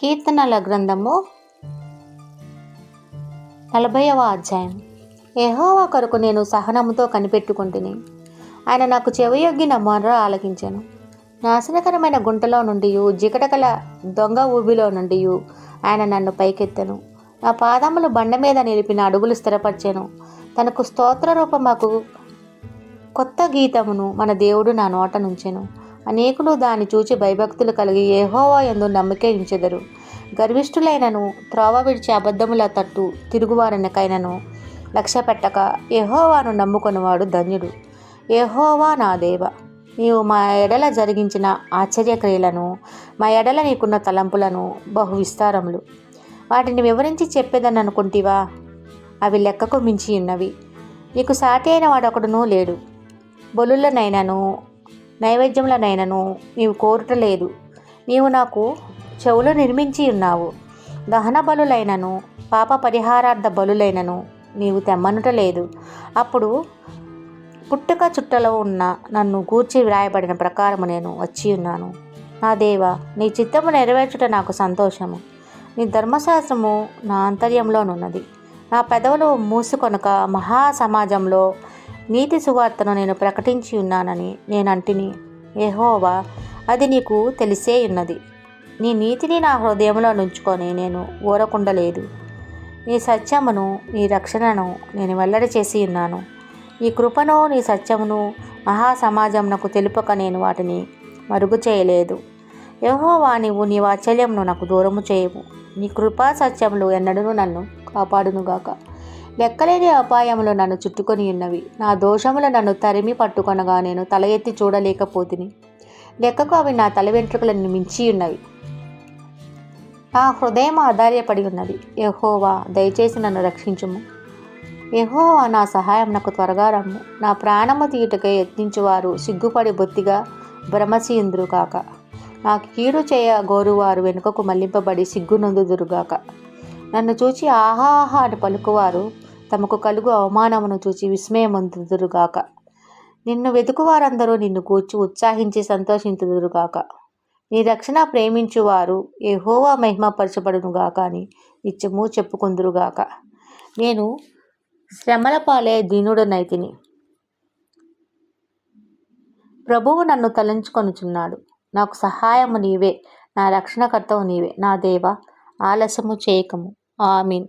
కీర్తనల గ్రంథము నలభైవ అధ్యాయం. యెహోవా కొరకు నేను సహనముతో కనిపెట్టుకుంటుని ఆయన నాకు చెవియొగ్గిన నా ఆలకించాను. నాశనకరమైన గుంటలో నుండి జికటకల దొంగ ఊబిలో నుండి ఆయన నన్ను పైకెత్తాను. నా పాదములు బండ మీద నిలిపిన అడుగులు స్థిరపరిచాను. తనకు స్తోత్ర రూపమాకు కొత్త గీతమును మన దేవుడు నా నోట నుంచెను. అనేకులు దాన్ని చూచి భయభక్తులు కలిగి ఏహోవా ఎందు నమ్మికే ఉంచెదరు గర్విష్ఠులైనను త్రోవ విడిచి అబద్ధముల తట్టు తిరుగువారనకైనను లక్ష్య పెట్టక ఏహోవాను నమ్ముకొనివాడు ధన్యుడు. ఏహోవా నా దేవ నీవు మా ఎడల జరిగించిన ఆశ్చర్యక్రియలను మా ఎడల నీకున్న తలంపులను బహు విస్తారములు. వాటిని వివరించి చెప్పేదని అనుకుంటివా అవి లెక్కకు మించి ఉన్నవి నీకు సాటి అయిన వాడొకడునూ లేడు. బొలులనైనను నైవేద్యములనైనను నీవు కోరుటలేదు. నీవు నాకు చెవులు నిర్మించి ఉన్నావు. దహన బలులైనను పాప పరిహారార్థ బలులైనను నీవు తెమ్మనుట లేదు అప్పుడు పుట్టుక చుట్టలో ఉన్న నన్ను గూర్చి వ్రాయబడిన ప్రకారము నేను వచ్చి ఉన్నాను. నా దేవ నీ చిత్తము నెరవేర్చుట నాకు సంతోషము. నీ ధర్మశాస్త్రము నా ఆంతర్యంలోనున్నది నా పెదవులు మూసుకొనక మహా సమాజంలో నీతి సువార్తను నేను ప్రకటించి ఉన్నానని నేను అంటిని. ఏహోవా అది నీకు తెలిసే ఉన్నది. నీ నీతిని నా హృదయంలో నుంచుకొని నేను ఊరకుండలేదు. నీ సత్యమును నీ రక్షణను నేను వెల్లడి చేసి ఉన్నాను. నీ కృపను నీ సత్యమును మహాసమాజంనకు తెలుపక నేను వాటిని మరుగు చేయలేదు. యహోవా నీవు నీ వాత్సల్యమును నాకు దూరము చేయవు. నీ కృపా సత్యములు ఎన్నడూ నన్ను కాపాడునుగాక. లెక్కలేని అపాయములు నన్ను చుట్టుకొని ఉన్నవి. నా దోషములు నన్ను తరిమి పట్టుకొనగా నేను తల ఎత్తి చూడలేకపోతిని. లెక్కకు అవి నా తల వెంట్రుకలను మించి ఉన్నవి. నా హృదయం ఆధార్యపడి ఉన్నది. యహోవా దయచేసి నన్ను రక్షించుము. యహోవా నా సహాయం నాకు త్వరగా రమ్ము. నా ప్రాణము తీయుటకై యత్నించువారు సిగ్గుపడి బొత్తిగా భ్రమసీంద్రు కాక నాకు కీడు చేయ గోరువారు వెనుకకు మళ్ళింపబడి సిగ్గునందుదురుగాక నన్ను చూచి ఆహాహా అని పలుకువారు తమకు కలుగు అవమానమును చూచి విస్మయమందుదురుగాక నిన్ను వెతుకువారందరూ నిన్ను కూర్చు ఉత్సాహించి సంతోషించుదురుగాక నీ రక్షణ ప్రేమించువారు ఏహోవా మహిమపరచబడునుగాక అని నిత్యము చెప్పుకుందురుగాక. నేను శ్రమల పాలే దీనుడనైతిని. ప్రభువు నన్ను తలంచుకొనుచున్నాడు. నాకు సహాయము నీవే. నా రక్షణకర్తవు నీవే. నా దేవ ఆలస్యము చేయకము. ఆమీన్.